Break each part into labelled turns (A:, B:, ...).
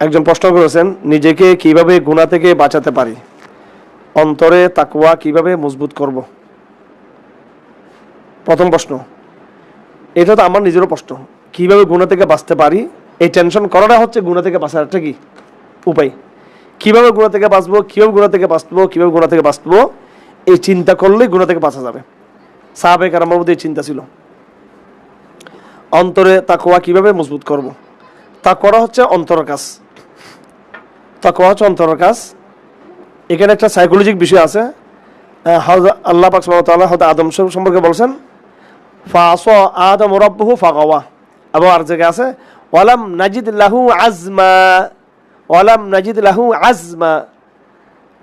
A: একজন প্রশ্ন করেছেন, নিজেকে কীভাবে গুণা থেকে বাঁচাতে পারি? অন্তরে তাকুয়া কীভাবে মজবুত করব? প্রথম প্রশ্ন। এটা তো আমার নিজেরও প্রশ্ন। কীভাবে গুণা থেকে বাঁচতে পারি? এই টেনশন করাটা হচ্ছে গুণা থেকে বাঁচার একটা কি? উপায়। কীভাবে গুণা থেকে বাঁচবো? কীভাবে গুণা থেকে বাঁচবো? কীভাবে গুণা থেকে বাঁচবো? এই চিন্তা করলেই গুণা থেকে বাঁচা যাবে। সাহাবেক আমার মধ্যে এই চিন্তা ছিল। অন্তরে তাকোয়া কীভাবে মজবুত করব? তা করা হচ্ছে অন্তর কাজ। তাকোয়া হচ্ছে অন্তরের কাজ। এখানে একটা সাইকোলজিক বিষয় আছে। আল্লাহ পাক সুবহানাহু হয়তো আদম সম্পর্কে বলছেন ফাস আদম রব্বহু ফাগাওয়া এবং আর জায়গায় আছে, ওয়ালাম নাজিদ লাহু আজমা ওয়ালাম নাজিদ লাহু আজমা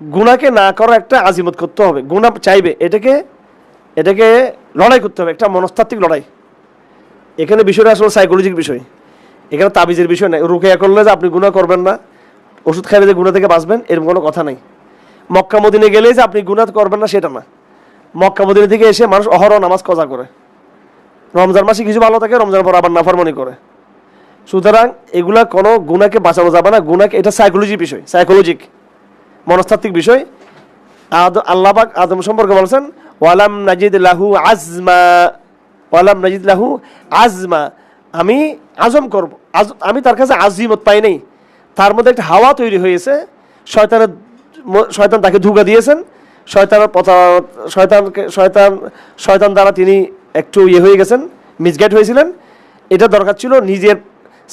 A: গুনাকে না করার একটা আজিমত করতে হবে। গুনাহ চাইবে। এটাকে এটাকে লড়াই করতে হবে। একটা মনস্তাত্ত্বিক লড়াই। এখানে বিষয়টা আসলে সাইকোলজিক বিষয়। এখানে তাবিজের বিষয় নাই। রুকেয়া করলে যে আপনি গুনাহ করবেন না। ওষুধ খাইলে যে গুণা থেকে বাঁচবেন, এরকম কোনো কথা নাই। মক্কা মদিনে গেলেই যে আপনি গুনাহ করবেন না, সেটা না। মক্কা মদিনে থেকে এসে মানুষ অহরহ নামাজ কজা করে? রমজান মাসে কিছু ভালো থাকে রমজান পর আবার নাফরমানি করে। সুতরাং এগুলা কোনো গুণাকে বাঁচানো যাবে না। গুণাকে এটা সাইকোলজি বিষয় সাইকোলজিক মনস্তাত্ত্বিক বিষয়। আদ আল্লাহবাক আদম সম্পর্কে বলছেন, ওয়ালাম নাজিদ লাহু আজমা, ওয়ালাম নাজিদ লাহু আজমা। আমি আজম করব, আজ আমি তার কাছে আজিমত পাই নাই। তার মধ্যে একটা হাওয়া তৈরি হয়েছে। শয়তানের শয়তান তাকে ধুকা দিয়েছেন। শয়তানের শয়তানকে শয়তান শয়তান দ্বারা তিনি একটু ইয়ে হয়ে গেছেন, মিসগাইড হয়েছিলেন। এটা দরকার ছিল নিজের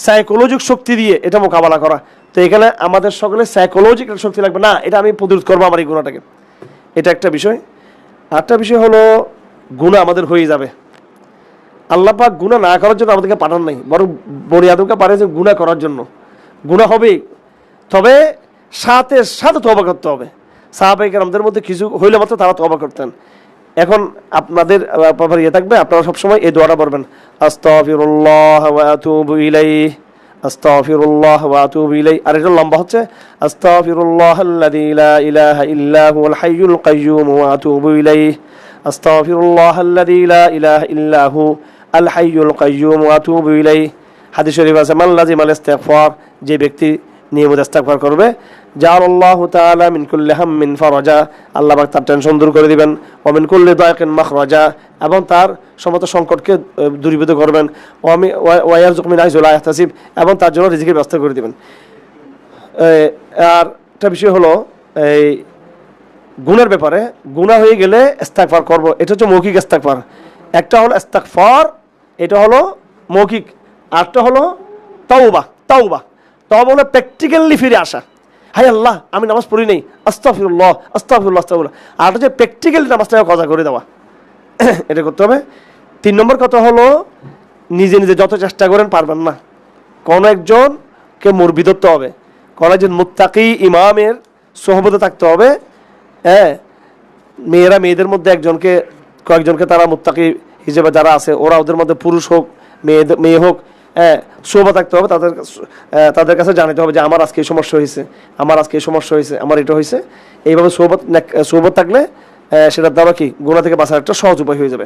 A: সাইকোলজিক শক্তি দিয়ে এটা মোকাবেলা করা। তো এখানে আমাদের সকলে সাইকোলজিক্যাল শক্তি লাগবে। না, এটা আমি প্রতিরোধ করব আমার এই গুণাটাকে। এটা একটা বিষয়। আরেকটা বিষয় হলো, গুণা আমাদের হয়ে যাবে। আল্লাহ গুণা না করার জন্য আমাদেরকে পাঠান নাই। বরং বনি আদমকে পাঠিয়েছে গুণা করার জন্য। গুণা হবে। তবে সাথে সাথে তবা করতে হবে। সাহাবাহিক আমাদের মধ্যে কিছু হইলে মাত্র তারা তবা করতেন। এখন আপনাদের ব্যাপারে ইয়ে থাকবে, আপনারা সবসময় এই দোয়াটা পড়বেন। আস্তাগফিরুল্লাহ ওয়া আতুবু ইলাইহি। আস্তাগফিরুল্লাহ ওয়া আতুবু ইলাইহি। আর এটা লম্বা হচ্ছে, আস্তাগফিরুল্লাহ আল্লাযী লা ইলাহা ইল্লা হুয়াল হাইয়ুল কাইয়্যুম ওয়া আতুবু ইলাইহি। আস্তাগফিরুল্লাহ আল্লাযী লা ইলাহা ইল্লা হু আল হাইয়ুল কাইয়্যুম ওয়া আতুবু ইলাইহি। হাদিস শরীফ আছে, মান লাজিমাল ইস্তিগফার যে ব্যক্তি নিয়মিত ইস্তেগফার করবে, জাআলাল্লাহু তাআলা মিন কুল্লি হাম্মিন ফারাজা আল্লাহ পাক তার টেনশন দূর করে দিবেন, ওয়া মিন কুল্লি দায়কিন মাখরাজা এবং তার সমস্ত সংকটকে দূরীভূত করবেন, ওয়া মি- ওয়া ওয়া ইয়ারযুক মিন হাইসু এবং তার জন্য রিজিকের ব্যবস্থা করে দিবেন। আর একটা বিষয় হলো, এই গুণের ব্যাপারে গুণা হয়ে গেলে ইস্তেগফার করব, এটা হচ্ছে মৌখিক ইস্তেগফার। একটা হলো ইস্তেগফার, এটা হলো মৌখিক। আরটা হলো তাওবা তাওবা। তওবা হলো প্র্যাকটিক্যালি ফিরে আসা। হাই আল্লাহ, আমি নামাজ পড়ি নেই। আস্তাগফিরুল্লাহ আস্তাগফিরুল্লাহ আস্তাগফিরুল্লাহ। আর হচ্ছে প্র্যাকটিক্যালি নামাজটাকে কজা করে দেওয়া। এটা করতে হবে। তিন নম্বর কথা হলো, নিজে নিজে যত চেষ্টা করেন পারবেন না। কোনো একজনকে মুরবি ধরতে হবে। কোনো একজন মুত্তাকি ইমামের সহবতে থাকতে হবে। হ্যাঁ মেয়েরা মেয়েদের মধ্যে একজনকে, কয়েকজনকে তারা মুত্তাকি হিসেবে যারা আছে, ওরা ওদের মধ্যে পুরুষ হোক মেয়েদের মেয়ে হোক শোভা থাকতে হবে, তাদের তাদের কাছে জানাতে হবে যে আমার আজকে এই সমস্যা হয়েছে আমার আজকে এই সমস্যা হয়েছে আমার এটা হয়েছে এইভাবে সোবত সোবত থাকলে সেটার দ্বারা কি? গোনা থেকে বাঁচার একটা সহজ উপায় হয়ে যাবে।